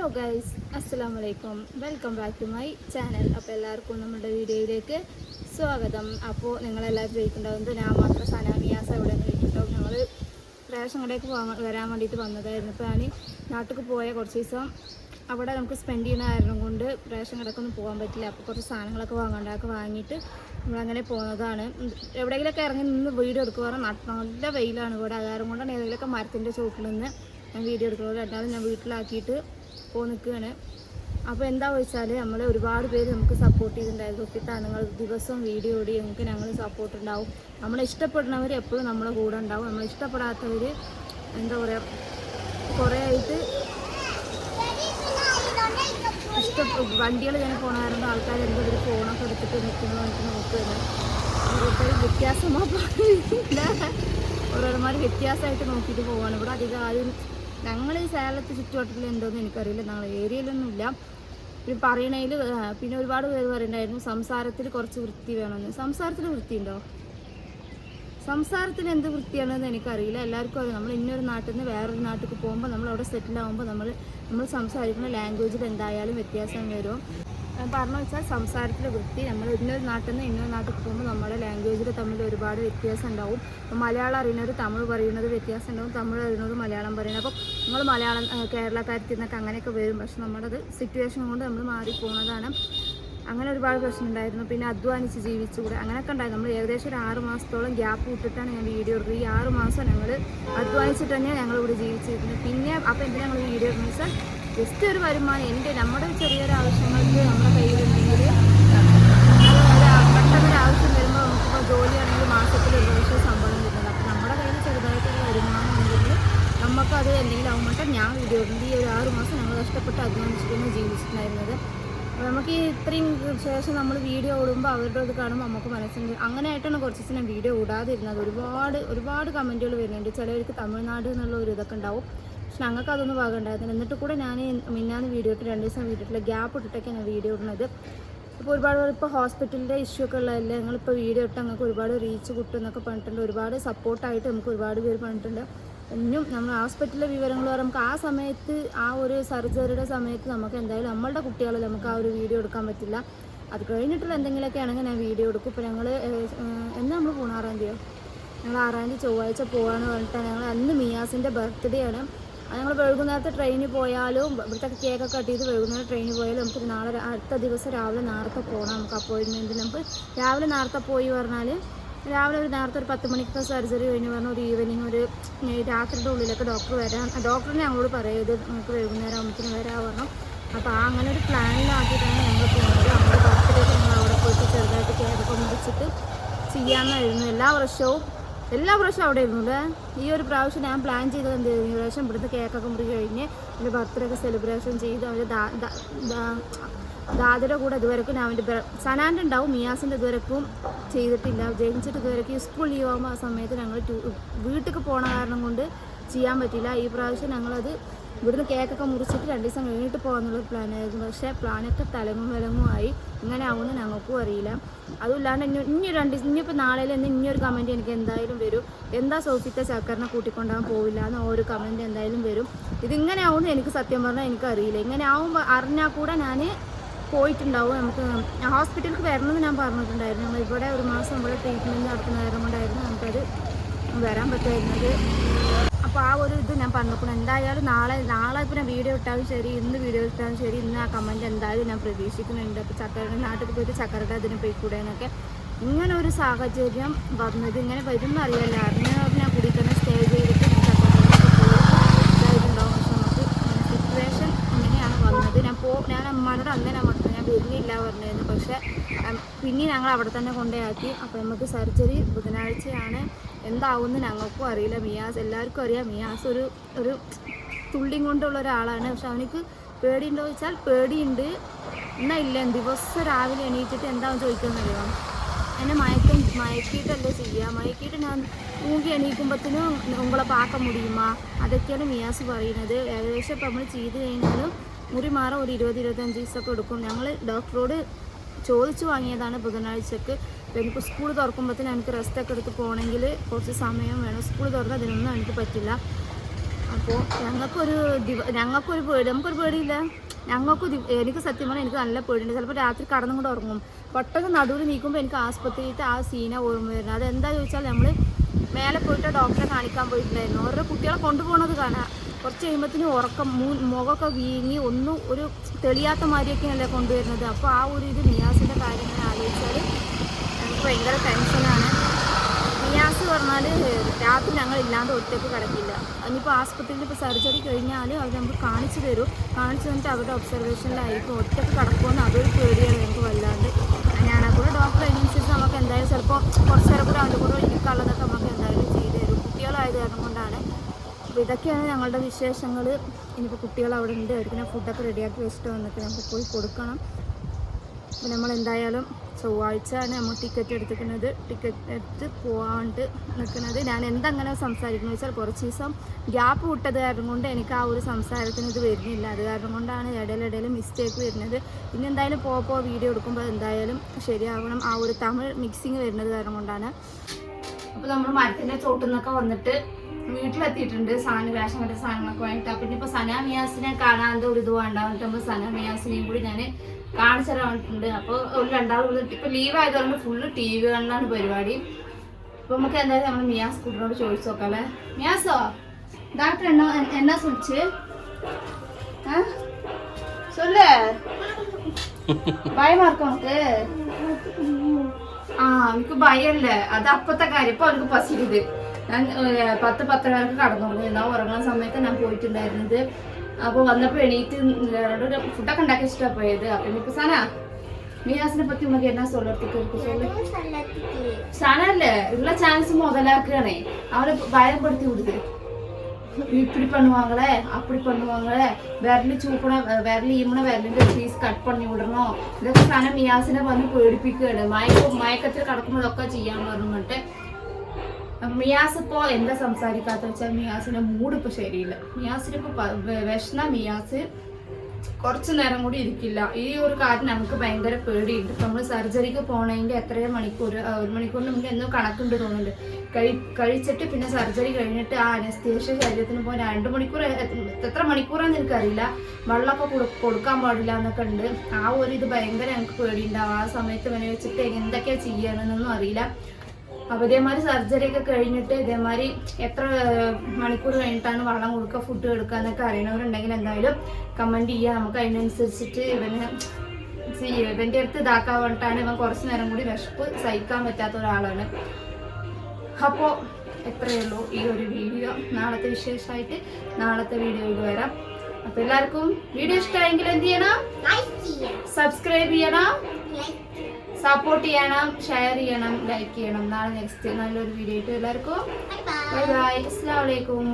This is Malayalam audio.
ഹലോ ഗൈസ് അസ്സാം വലൈക്കും welcome back to my channel അപ്പോൾ എല്ലാവർക്കും നമ്മുടെ വീഡിയോയിലേക്ക് സ്വാഗതം. അപ്പോൾ നിങ്ങളെല്ലാവരും ചോദിക്കുന്നുണ്ടാവും ഞാൻ മാത്രം സനാമിയാസ് എവിടെ നിന്ന് ചോദിക്കുന്നുണ്ടാവും ഞങ്ങൾ റേഷൻ കടയ്ക്ക് പോകാൻ വരാൻ വേണ്ടിയിട്ട് വന്നതായിരുന്നു. ഇപ്പോൾ ഞാൻ നാട്ടിൽ പോയ കുറച്ച് ദിവസം അവിടെ നമുക്ക് സ്പെൻഡ് ചെയ്യുന്ന കാരണം കൊണ്ട് റേഷൻ കടക്കൊന്നും പോകാൻ പറ്റില്ല. അപ്പോൾ കുറച്ച് സാധനങ്ങളൊക്കെ വാങ്ങേണ്ടതൊക്കെ വാങ്ങിയിട്ട് നമ്മളങ്ങനെ പോകുന്നതാണ് എവിടെയെങ്കിലൊക്കെ ഇറങ്ങി നിന്ന് വീഡിയോ എടുക്കുവാറ് നല്ല വെയിലാണ് ഇവിടെ. അതാരം കൊണ്ടാണ് ഏതെങ്കിലുമൊക്കെ മരത്തിന്റെ ചോട്ടിൽ നിന്ന് ഞാൻ വീഡിയോ എടുക്കുന്നത്. രണ്ടാമത് ഞാൻ വീട്ടിലാക്കിയിട്ട് പോ നിൽക്കുകയാണ് അപ്പോൾ എന്താ വെച്ചാൽ നമ്മളെ ഒരുപാട് പേര് നമുക്ക് സപ്പോർട്ട് ചെയ്തിട്ടുണ്ടായിരുന്നു. ഒക്കെ നിങ്ങൾ ദിവസവും വീഡിയോ ഓടി നമുക്ക് ഞങ്ങൾ സപ്പോർട്ട് ഉണ്ടാവും. നമ്മളെ ഇഷ്ടപ്പെടുന്നവർ എപ്പോഴും നമ്മളെ കൂടെ ഉണ്ടാവും. നമ്മളെ ഇഷ്ടപ്പെടാത്തവർ എന്താ പറയുക കുറേ ആയിട്ട് ഇഷ്ടം വണ്ടികൾ ഇങ്ങനെ പോകണമായിരുന്നു ആൾക്കാർ എന്തോ ഒരു ഫോണൊക്കെ എടുത്തിട്ട് നിൽക്കുന്നു എനിക്ക് നോക്കുകയാണ് ഓരോരുത്തർ വ്യത്യാസമോ പറയില്ല ഓരോരുമാർ വ്യത്യാസമായിട്ട് നോക്കിയിട്ട് പോവാണ്. ഇവിടെ അധികം ആരും ഞങ്ങൾ ഈ സേലത്ത് ചുറ്റുവട്ടത്തിൽ എന്തോന്ന് എനിക്കറിയില്ല. ഞങ്ങൾ ഏരിയയിലൊന്നുമില്ല. പിന്നെ പറയണതിൽ പിന്നെ ഒരുപാട് പേര് പറയുന്നുണ്ടായിരുന്നു സംസാരത്തിൽ കുറച്ച് വൃത്തി വേണമെന്ന്. സംസാരത്തിൽ വൃത്തിയുണ്ടോ? സംസാരത്തിൽ എന്ത് വൃത്തിയാണെന്ന് എനിക്കറിയില്ല. എല്ലാവർക്കും അറിയാം. നമ്മൾ ഇന്നൊരു നാട്ടിൽ നിന്ന് വേറൊരു നാട്ടിൽ പോകുമ്പോൾ നമ്മൾ അവിടെ സെറ്റിൽ ആകുമ്പോൾ നമ്മൾ നമ്മൾ സംസാരിക്കുന്ന ലാംഗ്വേജിൽ എന്തായാലും വ്യത്യാസം വരും. പറഞ്ഞു വെച്ചാൽ സംസാരത്തിലെ വൃത്തി നമ്മൾ ഇന്നൊരു നാട്ടിൽ നിന്ന് ഇന്നൊരു നാട്ടിൽ പോകുമ്പോൾ നമ്മുടെ ലാംഗ്വേജിൽ തമ്മിൽ ഒരുപാട് വ്യത്യാസം ഉണ്ടാവും. മലയാളം അറിയുന്നവർ തമിഴ് പറയുന്നത് വ്യത്യാസം ഉണ്ടാവും. തമിഴ് അറിയുന്നത് മലയാളം പറയുന്നത്. അപ്പോൾ നമ്മൾ മലയാളം കേരളക്കാരത്തിൽ നിന്നൊക്കെ അങ്ങനെയൊക്കെ വരും. പക്ഷെ നമ്മുടെ സിറ്റുവേഷൻ കൊണ്ട് നമ്മൾ മാറി പോകുന്നതാണ് അങ്ങനെ ഒരുപാട് പ്രശ്നം ഉണ്ടായിരുന്നു. പിന്നെ അധ്വാനിച്ച് ജീവിച്ചുകൂടെ. അങ്ങനെയൊക്കെ ഉണ്ടായിരുന്നു. നമ്മൾ ഏകദേശം ഒരു ആറ് മാസത്തോളം ഗ്യാപ്പ് വിട്ടിട്ടാണ് ഞാൻ വീഡിയോ എടുത്തത്. ഈ ആറ് മാസം ഞങ്ങൾ അധ്വാനിച്ചിട്ട് തന്നെയാണ് ഞങ്ങളിവിടെ ജീവിച്ചിരുന്നത് പിന്നെ അപ്പോൾ എന്തിനാണ് ഞങ്ങൾ വീഡിയോ ഇടുന്നത് വെച്ചാൽ ജസ്റ്റ് ഒരു വരുമാനം. എന്റെ നമ്മുടെ ചെറിയൊരു ആവശ്യങ്ങൾക്ക് നമ്മുടെ കയ്യിലുണ്ടെങ്കിൽ പെട്ടെന്നൊരു ആവശ്യം വരുമ്പോൾ നമുക്കിപ്പോൾ ജോലിയാണെങ്കിൽ മാസത്തിൽ ഒരു പ്രാവശ്യം ശമ്പളം കിട്ടുന്നത് അപ്പോൾ നമ്മുടെ കയ്യിൽ ചെറുതായിട്ടൊരു വരുമാനം ഉണ്ടെങ്കിൽ നമുക്കത് എന്തെങ്കിലും ആകുമ്പോൾ ഞാൻ വീഡിയോ ഈ ഒരു ആറ് മാസം ഞങ്ങൾ കഷ്ടപ്പെട്ട് അധ്വാനിച്ചിട്ടാണ് ജീവിച്ചിട്ടുണ്ടായിരുന്നത്. നമുക്ക് ഈ ഇത്രയും ശേഷം നമ്മൾ വീഡിയോ ഓടുമ്പോൾ അവരുടെ ഇത് കാണുമ്പോൾ നമുക്ക് മനസ്സിൽ അങ്ങനെയായിട്ടാണ് കുറച്ച് ദിവസം വീഡിയോ ഇടാതിരുന്നത്. ഒരുപാട് ഒരുപാട് കമന്റുകൾ വരുന്നുണ്ട്. ചിലവർക്ക് തമിഴ്നാട് എന്നുള്ള ഒരു ഇതൊക്കെ ഉണ്ടാവും. പക്ഷെ ഞങ്ങൾക്ക് അതൊന്നും ഭാഗം എന്നിട്ട് കൂടെ ഞാൻ മിന്നാന്ന് വീഡിയോ ഇട്ട് രണ്ട് ദിവസം വീഡിയോ ഇട്ടില്ല ഗ്യാപ്പ് ഇട്ടിട്ടൊക്കെ ഞാൻ വീഡിയോ ഇടുന്നത്. ഇപ്പോൾ ഒരുപാട് ഇപ്പോൾ ഹോസ്പിറ്റലിന്റെ ഇഷ്യൂ ഒക്കെ ഉള്ളതല്ലേ? ഞങ്ങളിപ്പോൾ വീഡിയോ ഇട്ട് ഞങ്ങൾക്ക് ഒരുപാട് റീച്ച് കിട്ടും എന്നൊക്കെ പറഞ്ഞിട്ടുണ്ട്. ഒരുപാട് സപ്പോർട്ടായിട്ട് നമുക്ക് ഒരുപാട് പേര് പറഞ്ഞിട്ടുണ്ട്. ഇനിയും നമ്മൾ ഹോസ്പിറ്റലിലെ വിവരങ്ങൾ പറയുമ്പോൾ നമുക്ക് ആ സമയത്ത് ആ ഒരു സർജറിയുടെ സമയത്ത് നമുക്ക് എന്തായാലും നമ്മളുടെ കുട്ടികളിൽ നമുക്ക് ആ ഒരു വീഡിയോ എടുക്കാൻ പറ്റില്ല. അത് കഴിഞ്ഞിട്ടുള്ള എന്തെങ്കിലുമൊക്കെ ആണെങ്കിൽ ഞാൻ വീഡിയോ എടുക്കും. ഇപ്പോൾ ഞങ്ങൾ എന്നാ നമ്മൾ പോകണം ആറാം തീയതി ഞങ്ങൾ ആറാം തീയതി ചൊവ്വാഴ്ച പോകാമെന്ന് പറഞ്ഞിട്ടാണ് ഞങ്ങൾ അന്ന് മിയാസിന്റെ ബർത്ത്ഡേ ആണ്. അത് ഞങ്ങൾ വൈകുന്നേരത്തെ ട്രെയിനിൽ പോയാലും ഇവിടുത്തെ കേക്കൊക്കെ കട്ട് ചെയ്ത് വൈകുന്നേരം ട്രെയിനിൽ പോയാലും നമുക്ക് നാളെ അടുത്ത ദിവസം രാവിലെ നേരത്തെ പോകണം നമുക്ക് അപ്പോയിൻമെന്റ് നമുക്ക് രാവിലെ നേരത്തെ പോയി പറഞ്ഞാൽ രാവിലെ ഒരു നേരത്തെ ഒരു പത്ത് മണിക്കൊക്കെ സർജറി കഴിഞ്ഞ് പറഞ്ഞാൽ ഒരു ഈവനിങ് ഒരു രാത്രിയുടെ ഉള്ളിലൊക്കെ ഡോക്ടർ വരാൻ ഡോക്ടറിനെ ഞങ്ങളോട് പറയരുത്. നമുക്ക് വൈകുന്നേരം ആകുമ്പോഴത്തേനും വരാൻ പറഞ്ഞു. അപ്പോൾ അങ്ങനെ ഒരു പ്ലാനിലാക്കിയിട്ടാണ് ഞങ്ങൾ പോകുന്നത് നമ്മുടെ ബർത്ത്ഡേക്ക് ഞങ്ങൾ അവിടെ പോയിട്ട് ചെറുതായിട്ട് കേക്കൊക്കെ മുറിച്ചിട്ട് ചെയ്യാമെന്നായിരുന്നു. എല്ലാ വർഷവും എല്ലാ പ്രാവശ്യം അവിടെ ഇരുന്നു അല്ലേ? ഈ ഒരു പ്രാവശ്യം ഞാൻ പ്ലാൻ ചെയ്തത് എന്ത് ഈ പ്രാവശ്യം ഇവിടുത്തെ കേക്കൊക്കെ മുറി കഴിഞ്ഞ് എന്റെ ബർത്ത്ഡേ ഒക്കെ സെലിബ്രേഷൻ ചെയ്ത്. അവന്റെ ദാദയുടെ കൂടെ ഇതുവരെക്കും ഞാൻ അവന്റെ സനാന്റെ ഉണ്ടാവും മിയാസിന്റെ ഇതുവരെക്കും ചെയ്തിട്ടില്ല. ജനിച്ചിട്ട് ഇതുവരെക്കും സ്കൂൾ ലീവ് ആകുമ്പോൾ ആ സമയത്ത് ഞങ്ങൾ വീട്ടിലേക്ക് പോണ കാരണം കൊണ്ട് ചെയ്യാൻ പറ്റില്ല. ഈ പ്രാവശ്യം ഞങ്ങളത് ഇവിടുന്ന് കേക്കൊക്കെ മുറിച്ചിട്ട് രണ്ട് ദിവസം കഴിഞ്ഞിട്ട് പോകാന്നുള്ളൊരു പ്ലാനായിരുന്നു. പക്ഷേ പ്ലാനൊക്കെ തലങ്ങും വിലങ്ങും ആയി. ഇങ്ങനെ ആവുമെന്ന് ഞങ്ങൾക്കും അറിയില്ല. അതുമില്ലാണ്ട് ഇനി ഇനി രണ്ട് ദിവസം ഇനിയിപ്പോൾ നാളെ ഇന്ന് ഇനിയൊരു കമന്റ് എനിക്ക് എന്തായാലും വരും. എന്താ സോഫിത്തെ ചക്കറിനെ കൂട്ടിക്കൊണ്ടാകാൻ പോവില്ല എന്ന് ഒരു കമന്റ് എന്തായാലും വരും. ഇതിങ്ങനെ ആവുമെന്ന് എനിക്ക് സത്യം പറഞ്ഞാൽ എനിക്കറിയില്ല ഇങ്ങനെ ആവുമ്പോൾ അറിഞ്ഞാൽ കൂടെ ഞാൻ പോയിട്ടുണ്ടാവും. നമുക്ക് ഹോസ്പിറ്റലിൽ വരണമെന്ന് ഞാൻ പറഞ്ഞിട്ടുണ്ടായിരുന്നു. നമ്മൾ ഇവിടെ ഒരു മാസം ഇവിടെ ട്രീറ്റ്മെന്റ് നടത്തുന്ന കാരണം കൊണ്ടായിരുന്നു നമുക്കത് വരാൻ പറ്റുമായിരുന്നത് അപ്പോൾ ആ ഒരു ഇത് ഞാൻ പറഞ്ഞിരിക്കുന്നു. എന്തായാലും നാളെ നാളെ ഇപ്പോൾ ഞാൻ വീഡിയോ ഇട്ടാലും ശരി ഇന്ന് വീഡിയോ ഇട്ടാലും ശരി ഇന്ന് ആ കമന്റ് എന്തായാലും ഞാൻ പ്രതീക്ഷിക്കുന്നുണ്ട്. അപ്പോൾ ചക്കര നാട്ടിൽ പോയിട്ട് ചക്കരയുടെ അതിന് പോയിക്കൂടെ എന്നൊക്കെ ഇങ്ങനെ ഒരു സാഹചര്യം വന്നത് ഇങ്ങനെ വരും എന്നറിയില്ല അറിഞ്ഞ ഞാൻ കൂടി തന്നെ സ്റ്റേ ചെയ്തിട്ട് പക്ഷെ നമുക്ക് സിറ്റുവേഷൻ ഇങ്ങനെയാണ് വന്നത്. ഞാൻ പോ ഞാൻ അമ്മയോട് അന്ന് പറഞ്ഞു പറഞ്ഞിരുന്നു പക്ഷേ പിന്നെ ഞങ്ങൾ അവിടെ തന്നെ കൊണ്ടുപോയി അപ്പോൾ നമുക്ക് സർജറി ബുധനാഴ്ചയാണ് എന്താവുമെന്ന് ഞങ്ങൾക്കും അറിയില്ല മിയാസ് എല്ലാവർക്കും അറിയാം മിയാസ് ഒരു ഒരു തുള്ളിയും കൊണ്ടുള്ള ഒരാളാണ് പക്ഷെ അവനിക്ക് പേടിയുണ്ടോ ചോദിച്ചാൽ പേടിയുണ്ട് എന്നാ ഇല്ല ദിവസം രാവിലെ എണീറ്റിട്ട് എന്താണെന്ന് ചോദിക്കുന്നറിയോ എന്നെ മയക്കം മയക്കിയിട്ടല്ലേ ചെയ്യുക മയക്കിയിട്ട് ഞാൻ തൂങ്ങി എണീക്കുമ്പോഴത്തേനും ഉങ്ങളെ പാക്ക മുടിയുമാ അതൊക്കെയാണ് മിയാസ് പറയുന്നത് ഏകദേശം നമ്മൾ ചെയ്ത് കഴിഞ്ഞാലും മുറി മാറാൻ ഒരു ഇരുപത് ഇരുപത്തഞ്ച് ദിവസമൊക്കെ എടുക്കും. ഞങ്ങൾ ഡോക്ടറോട് ചോദിച്ചു വാങ്ങിയതാണ് ബുധനാഴ്ചക്ക്. എനിക്ക് സ്കൂൾ തുറക്കുമ്പോഴത്തേന് എനിക്ക് റെസ്റ്റ് ഒക്കെ എടുത്ത് പോകണമെങ്കിൽ കുറച്ച് സമയം വേണം. സ്കൂൾ തുറന്നാൽ അതിനൊന്നും എനിക്ക് പറ്റില്ല. അപ്പോൾ ഞങ്ങൾക്കൊരു ദിവ ഞങ്ങൾക്കൊരു പേടി നമുക്കൊരു പേടിയില്ല. ഞങ്ങൾക്ക് എനിക്ക് സത്യം പറഞ്ഞാൽ എനിക്ക് നല്ല പേടിയുണ്ട്. ചിലപ്പോൾ രാത്രി കടന്നും കൂടെ ഉറങ്ങും. പെട്ടെന്ന് നടുവിൽ നീക്കുമ്പോൾ എനിക്ക് ആസ്പത്രിയിട്ട് ആ സീന ഓർമ്മ വരുന്നത്. അതെന്താ ചോദിച്ചാൽ നമ്മൾ മേലെ പോയിട്ട് ഡോക്ടറെ കാണിക്കാൻ പോയിട്ടുണ്ടായിരുന്നു. ഓരോ കുട്ടികളെ കൊണ്ടുപോകണത് കാണാം. കുറച്ച് കഴിയുമ്പത്തിന് ഉറക്കം മൂ മുഖമൊക്കെ വീങ്ങി ഒന്നും ഒരു തെളിയാത്ത മാതിരിയൊക്കെയല്ലേ കൊണ്ടുവരുന്നത്. അപ്പോൾ ആ ഒരു ഇത് നിയാസിന്റെ കാര്യങ്ങൾ ആലോചിച്ചാൽ എനിക്ക് ഭയങ്കര ടെൻഷനാണ് നിയാസ് പറഞ്ഞാൽ രാത്രി ഞങ്ങൾ ഇല്ലാണ്ട് ഒറ്റയ്ക്ക് കിടക്കില്ല. ഇനിയിപ്പോൾ ആസ്പത്രിയിൽ ഇപ്പോൾ സർജറി കഴിഞ്ഞാൽ അവർ നമുക്ക് കാണിച്ചു തരും. കാണിച്ചു തന്നിട്ട് അവരുടെ ഒബ്സർവേഷനിലായിരിക്കും ഒറ്റയ്ക്ക് കിടക്കുമെന്ന് അതൊരു പേടിയാണ് ഞങ്ങൾക്ക് വല്ലാണ്ട്. ഞാൻ കൂടെ ഡോക്ടർ അതിനനുസരിച്ച് നമുക്ക് എന്തായാലും ചിലപ്പോൾ കുറച്ച് കൂടെ അവന്റെ കൂടെ നമുക്ക് എന്തായാലും ചെയ്തു തരും കുട്ടികളായത് കാരണം കൊണ്ടാണ് അപ്പോൾ ഇതൊക്കെയാണ് ഞങ്ങളുടെ വിശേഷങ്ങൾ ഇനിയിപ്പോൾ കുട്ടികൾ അവിടെ ഉണ്ട്. അവർക്ക് ഞാൻ ഫുഡൊക്കെ റെഡിയാക്കി വെച്ചിട്ട് വന്നിട്ട് നമുക്ക് പോയി കൊടുക്കണം. അപ്പോൾ നമ്മൾ എന്തായാലും ചൊവ്വാഴ്ചയാണ് നമ്മൾ ടിക്കറ്റ് എടുത്തിരിക്കുന്നത്. ടിക്കറ്റ് എടുത്ത് പോകാണ്ട് നിൽക്കുന്നത്. ഞാൻ എന്തങ്ങനെ സംസാരിക്കുന്നത് വെച്ചാൽ കുറച്ച് ദിവസം ഗ്യാപ്പ് വിട്ടത് കാരണം കൊണ്ട് എനിക്ക് ആ ഒരു സംസാരത്തിന് ഇത് വരുന്നില്ല. അത് കാരണം കൊണ്ടാണ് ഇടയിലിടയിൽ മിസ്റ്റേക്ക് വരുന്നത്. ഇനി എന്തായാലും പോകോ വീഡിയോ എടുക്കുമ്പോൾ എന്തായാലും ശരിയാവണം. ആ ഒരു തമിഴ് മിക്സിങ് വരുന്നത് കാരണം കൊണ്ടാണ്. അപ്പോൾ നമ്മൾ മരത്തിന്റെ ചോട്ടിൽ നിന്നൊക്കെ വന്നിട്ട് വീട്ടിലെത്തിയിട്ടുണ്ട് സാധനം റേഷൻ കണ്ട സാധനങ്ങളൊക്കെ വാങ്ങിയിട്ട് അപ്പം ഇനിയിപ്പോൾ സന മിയാസിനെ കാണാൻ ഒരു ഇത് വേണ്ടാന്നിട്ട് നമ്മൾ സന മിയാസിനെയും കൂടി ഞാൻ കാണിച്ചു തരാനിട്ടുണ്ട് അപ്പോൾ ഒരു രണ്ടാളും ഇപ്പം ലീവ് ആയതുകൊണ്ട് ഫുള്ള് ടി വി കാണാനാണ് പരിപാടി അപ്പോൾ നമുക്ക് എന്തായാലും നമ്മൾ മിയാസ് കുട്ടിനോട് ചോദിച്ചു നോക്കാം അല്ലേ മിയാസോ ഡാക്ടർ എന്നാ എന്നാ സുളിച്ച് ആ சொல்லு ഭയമാർക്കും നമുക്ക് ആ എനിക്ക് ഭയല്ലേ അത് അപ്പത്തെ കാര്യം ഇപ്പൊ അവർക്ക് പസിരുത് ഞാൻ ഏ, പത്ത് പത്തര വരെ കടന്നുറങ്ങി എന്നാ ഉറങ്ങുന്ന സമയത്ത് ഞാൻ പോയിട്ടുണ്ടായിരുന്നത് അപ്പൊ വന്നപ്പോ എണീറ്റ് ഫുഡൊക്കെ ഉണ്ടാക്കി ഇഷ്ടാ പോയത് അപ്പൊ ഇനിയിപ്പോ സന മിയാസിനെ പറ്റി ഉമ്മക്ക് എന്നാ സൊല്ലത്തേക്ക് സനല്ലേ ഉള്ള ചാൻസ് മുതലാക്കുകയാണേ അവരെ ഭയപ്പെടുത്തി വിടുത് இப்படி பண்ணுவாங்களே அப்படி பண்ணுவாங்களே വിരല് ചൂപ്പണ വിരൽ ഈമണ വിരലിന്റെ പീസ് കട്ട് பண்ணி വിടണോ ഇതൊക്കെ സാധനം മിയാസിനെ വന്ന് പേടിപ്പിക്കുകയാണ് മയക്ക മയക്കത്തിൽ കിടക്കുമ്പോഴൊക്കെ ചെയ്യാൻ പറഞ്ഞിട്ട് മിയാസ് ഇപ്പോ എന്താ സംസാരിക്കാത്ത വെച്ചാൽ മിയാസിന്റെ മൂഡ് ഇപ്പൊ ശരിയില്ല. മിയാസിന് ഇപ്പൊ പ- വെ- വിഷണ മിയാസ് കുറച്ചു നേരം കൂടി ഇരിക്കില്ല. ഈ ഒരു കാര്യം നമുക്ക് ഭയങ്കര പേടിയുണ്ട്. നമ്മൾ സർജറിക്ക് പോണതിന്റെ എത്രയോ മണിക്കൂർ ഒരു മണിക്കൂറിന് മുന്നേ എന്തോ കണക്കുണ്ട് തോന്നുന്നുണ്ട്. കഴി കഴിച്ചിട്ട് പിന്നെ സർജറി കഴിഞ്ഞിട്ട് ആ അനസ്തേഷ്യ ശരീരത്തിന് പോകാൻ രണ്ട് മണിക്കൂർ എത്ര മണിക്കൂറാന്ന് എനിക്കറിയില്ല. വെള്ളമൊക്കെ കൊടു- കൊടുക്കാൻ പാടില്ല എന്നൊക്കെ ഉണ്ട്. ആ ഒരു ഇത് ഭയങ്കര ഞങ്ങൾക്ക് പേടിയുണ്ടാവും ആ സമയത്ത് ഇവനെ വെച്ചിട്ട് എന്തൊക്കെയാ ചെയ്യണമെന്നൊന്നും അറിയില്ല. അപ്പൊ ഇതേമാതിരി സർജറി ഒക്കെ കഴിഞ്ഞിട്ട് ഇതേമാതിരി എത്ര മണിക്കൂർ കഴിഞ്ഞിട്ടാണ് വെള്ളം കൊടുക്കുക ഫുഡ് കൊടുക്കുക എന്നൊക്കെ അറിയണവരുണ്ടെങ്കിൽ എന്തായാലും കമന്റ് ചെയ്യുക നമുക്ക് അതിനനുസരിച്ചിട്ട് ഇവന് ചെയ്യ- ഇവന്റെ അടുത്ത് ഇതാക്കാൻ വേണ്ടിയിട്ടാണ് ഇവൻ കുറച്ച് നേരം കൂടി വിശപ്പ് സഹിക്കാൻ പറ്റാത്ത ഒരാളാണ്. അപ്പോൾ എത്രയേ ഉള്ളൂ ഈ ഒരു വീഡിയോ നാളത്തെ വിശേഷമായിട്ട് നാളത്തെ വീഡിയോയിൽ വരാം. അപ്പൊ എല്ലാവർക്കും വീഡിയോ ഇഷ്ടമായെങ്കിൽ എന്ത് ചെയ്യണം? സബ്സ്ക്രൈബ് ചെയ്യണം. സപ്പോർട്ട് ചെയ്യണം ഷെയർ ചെയ്യണം ലൈക്ക് ചെയ്യണം. നാളെ നെക്സ്റ്റ് നല്ലൊരു വീഡിയോ ആയിട്ട് എല്ലാവർക്കും. ബൈ ബൈ അസ്സാം വലൈക്കും